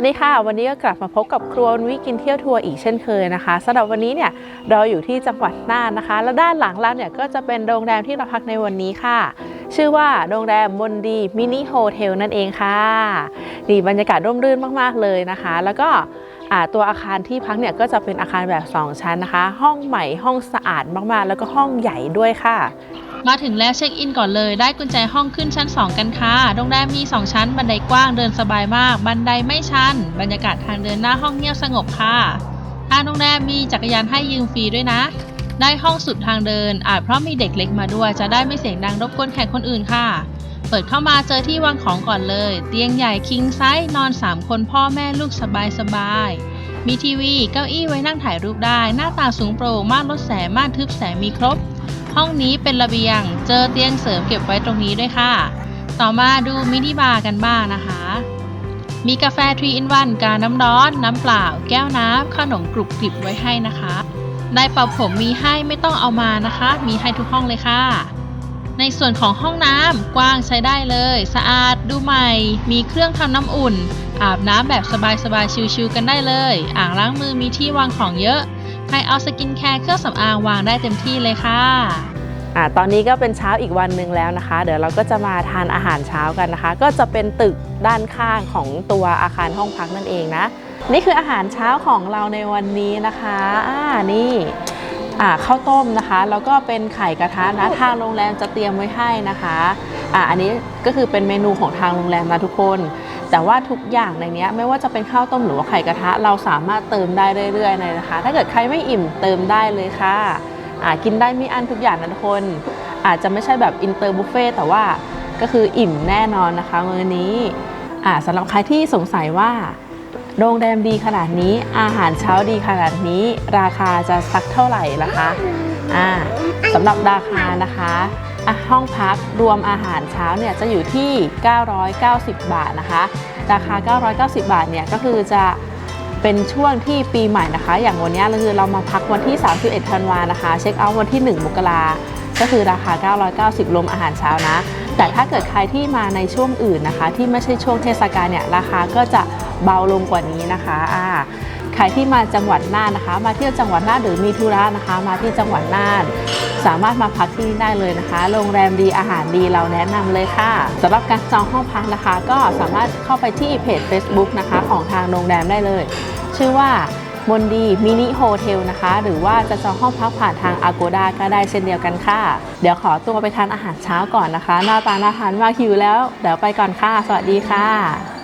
วัสดีค่ะ วันนี้ก็กลับมาพบกับครัววิกินเที่ยวทัวร์อีกเช่นเคยนะคะสำหรับวันนี้เนี่ยเราอยู่ที่จังหวัดน่านนะคะ แล้วด้านหลังเราเนี่ยก็จะเป็นโรงแรมที่เราพักในวันนี้ค่ะ ชื่อว่าโรงแรมมนดีมินิโฮเทลนั่นเองค่ะดีบรรยากาศร่มรื่นมากๆเลยนะคะ แล้วก็ตัวอาคารที่พักเนี่ยก็จะเป็นอาคารแบบ 2 ชั้นนะคะ ห้องใหม่ห้องสะอาดมากๆ แล้วก็ห้องใหญ่ด้วยค่ะ มาถึงแล้วเช็คอินก่อนเลย ได้กุญแจห้องขึ้นชั้น 2 กันค่ะ โรงแรมมี 2 ชั้น บันไดกว้างเดินสบายมาก บันไดไม่ชัน บรรยากาศทางเดินหน้าห้องเงียบสงบค่ะ ทางโรงแรมมีจักรยานให้ยืมฟรีด้วยนะ ได้ห้องสุดทางเดิน อาจเพราะมีเด็กเล็กมาด้วย จะได้ไม่เสียงดังรบกวนแขกคนอื่นค่ะ เปิดเข้ามาเจอที่วางของก่อนเลย เตียงใหญ่คิงไซส์นอน 3 คนพ่อแม่ลูกสบายสบายๆมีทีวี เก้าอี้ไว้นั่งถ่ายรูปได้ หน้าตางสูงโปร่งม่านลดแสงม่านทึบแสงมีครบ ห้องนี้เป็นระเบียง เจอเตียงเสริมเก็บไว้ตรงนี้ด้วยค่ะ ต่อมาดูมินิบาร์กันบ้างนะคะ มีกาแฟ3 in 1กาน้ำร้อน น้ำเปล่า แก้วน้ำขนมกรุบกริบไว้ให้นะคะได้เป่าผมมีให้ไม่ต้องเอามานะคะ มีให้ทุกห้องเลยค่ะ ในส่วนของห้องน้ำกว้างใช้ได้เลย สะอาดดูใหม่ มีเครื่องทำน้ำอุ่น อาบน้ำแบบสบายๆชิลๆกันได้เลย อ่างล้างมือมีที่วางของเยอะ ใครเอาสกินแคร์เครื่องสำอางวางได้เต็มที่เลยค่ะอ่าตอนนี้ก็เป็นเช้าอีกวันหนึ่งแล้วนะคะ เดี๋ยวเราก็จะมาทานอาหารเช้ากันนะคะ ก็จะเป็นตึกด้านข้างของตัวอาคารห้องพักนั่นเองนะ นี่คืออาหารเช้าของเราในวันนี้นะคะอ่านี่อ่าข้าวต้มนะคะ แล้วก็เป็นไข่กระทะนะทางโรงแรมจะเตรียมไว้ให้นะคะอ่าอันนี้ก็คือเป็นเมนูของทางโรงแรมนะทุกคน แต่ว่าทุกอย่างในนี้ไม่ว่าจะเป็นข้าวต้มหรือว่าไข่กระทะ เราสามารถเติมได้เรื่อยๆเลยนะคะ ถ้าเกิดใครไม่อิ่มเติมได้เลยค่ะกินได้ไม่อั้นทุกอย่างนะทุกคน อาจจะไม่ใช่แบบอินเตอร์บุฟเฟ่แต่ว่าก็คืออิ่มแน่นอนนะคะมื้อนี้สำหรับใครที่สงสัยว่าโรงแรมดีขนาดนี้อาหารเช้าดีขนาดนี้ ราคาจะสักเท่าไหร่นะคะอ่าสำหรับราคานะคะ ห้องพักรวมอาหารเช้าเนี่ยจะอยู่ที่ 990 บาทนะคะ ราคา 990 บาทเนี่ยก็คือจะเป็นช่วงที่ปีใหม่นะคะ อย่างวันนี้เราคือเรามาพักวันที่ 31 ธันวานะคะ เช็คเอาท์วันที่ 1 มกราก็คือราคา 990 รวมอาหารเช้านะ แต่ถ้าเกิดใครที่มาในช่วงอื่นนะคะ ที่ไม่ใช่ช่วงเทศกาลเนี่ยราคาก็จะเบาลงกว่านี้นะคะอ่า ใครที่มาจังหวัดน่านนะคะ มาเที่ยวจังหวัดน่านหรือมีธุระนะคะ มาที่จังหวัดน่าน สามารถมาพักที่นี่ได้เลยนะคะ โรงแรมดีอาหารดีเราแนะนำเลยค่ะสำหรับการจองห้องพักนะคะ ก็สามารถเข้าไปที่เพจ Facebook นะคะ ของทางโรงแรมได้เลย ชื่อว่ามนดีมินิโฮเทลนะคะ หรือว่าจะจองห้องพักผ่านทาง Agoda ก็ได้เช่นเดียวกันค่ะ เดี๋ยวขอตัวไปทานอาหารเช้าก่อนนะคะ หน้าตาน่าทานมากหิวแล้ว เดี๋ยวไปก่อนค่ะ สวัสดีค่ะ